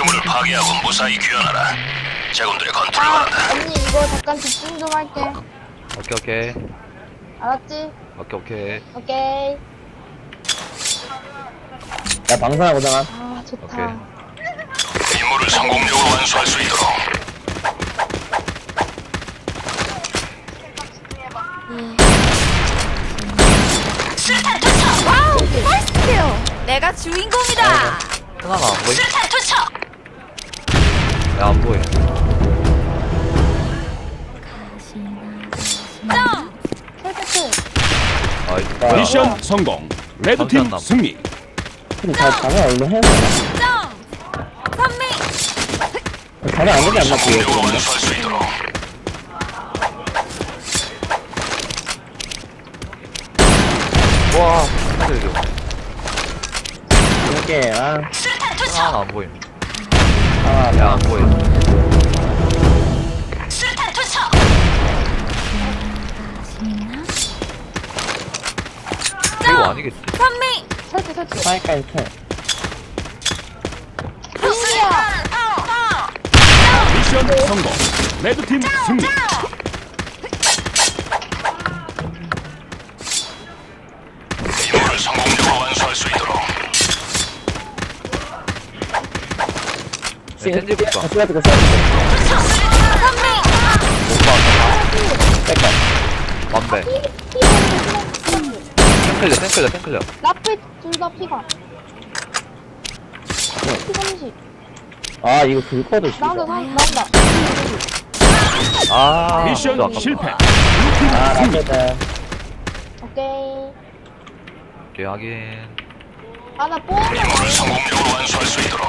목표물을 파괴하고 무사히 귀환하라. 제군들의 아, 바란다. 언니 이거 잠깐 집중 좀 할게. 오케이 오케이 알았지? 오케이 오케이 오케이. 야 방송하고 잖아 아, 좋다. 오케이. 임무를 성공적으로 완수할 수 있도록. 수류탄 투척! 와우! 퍼스트 킬! 내가 주인공이다! 하나가 안 보이? 수류탄 투척! 야안 점! 혈태트. 아이 아, 뭐야 미션 성공. 레드팀. 승리. 그럼 다 자네 얼른! 자네 안 있도록. 와 하늘이 이렇게 아 수류탄 투척! 하나가 안 보임 아, 야안 수류탄 투척! 이거 아니겠지 선미! 설치, 설치. 파이까지 쳐 승리야! 미션 성공. 레드팀 승리. 임무를 성공적으로 지 볼까 아거 쓰라트 선미! 뺄까 완배 탱클려 탱클려 탱클려 라플 둘다 피가. 피 30. 아 이거 불커도 진짜 나온다, 나온다. 아 미션 진짜 아깝다. 실패. 아 라켓다 오케이. 오케이 하긴 아, 나 뽀얀 거 임무를 성공적으로 완수할 수 있도록.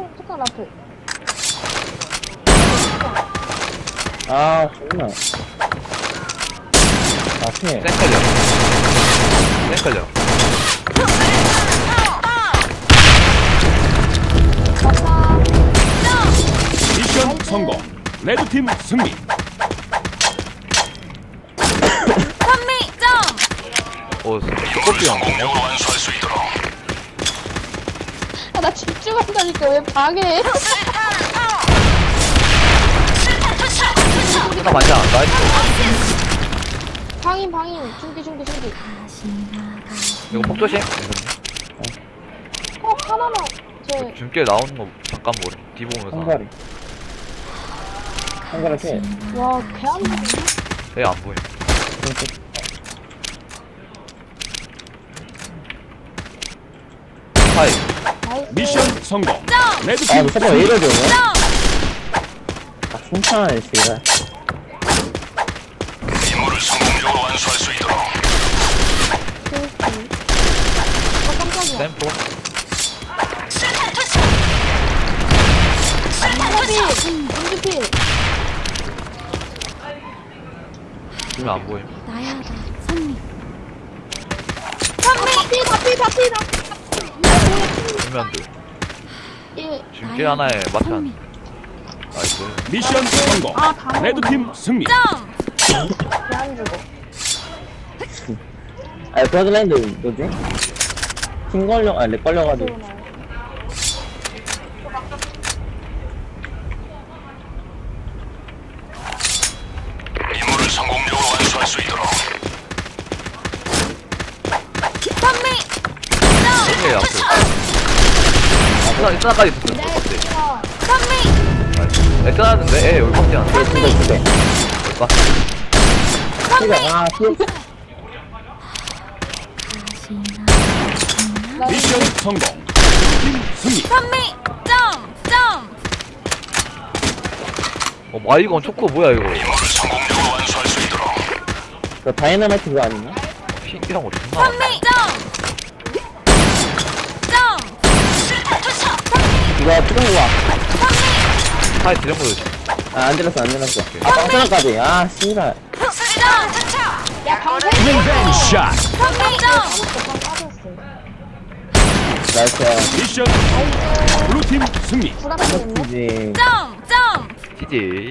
톡강, 톡강 라플. 아 정말 라켓 탱클려 탱클려 맞다. 미션 성공. 레드팀 승리. 오 스코피온 성공적으로 완수할 수 있도록. 아, 나 집중한다니까 왜 방해해? 투척! 하나 맞아 나이스 방인, 방인. 중기, 중기, 중기. 이거 폭 조심 어, 하나만. 제, 중길 나오는 거 잠깐 보래 뒤 보면서 한가리 한가리 캐 와, 개안 보이네. 얘안 보임 하이. 미션 성공. 아 레드팀 이거 세번 왜? 점! 아 칭찬하네 씨발 임무를 성공적으로 완수할 수 있도록. 어, 깜짝이야. 샘포 수류탄 투척! 수류탄 하나비, 투척! 중기 필. 지금 안 보임 선미! 피, 다 피, 다 피, 다 피. 정면들 예. 중길 하나에 맞춰 안 나이스 미션 성공. 아, 다 레드팀 승리. 점! 개안 주고. 아 브라질랜드 뭐지? 팀 걸려 아렉 걸려가지고 임무를 성공적으로 완수할 수 있도록. 선미! 이게 앞에 엑스나 엑스나까지 있었어 네, 어때? 피가. 선미! 나이스 엑스나는데 애 여기 밖에 안 돼. 두대 두대 볼까? 피가 아 피. 미션 성공. 승리. 선미! 점! 점! 어 마이건 초코 뭐야 이거 임무를 성공적으로 완수할 수 있도록. 그 다이너마이트 그거 아니냐? 핑이랑 거 존나. 선미! 점! 점! 수류탄 투척! 이거 뜨거운 거 봐. 하이 드럼 보여줘 아안 들었어 안 들었어 아 방사까지 아 씨발 수류탄 투척! 야, 방패. 점! 방 빠졌어. 나이스 미션 블루팀 승리. 불안하겠네. 이지 점! 점! 지지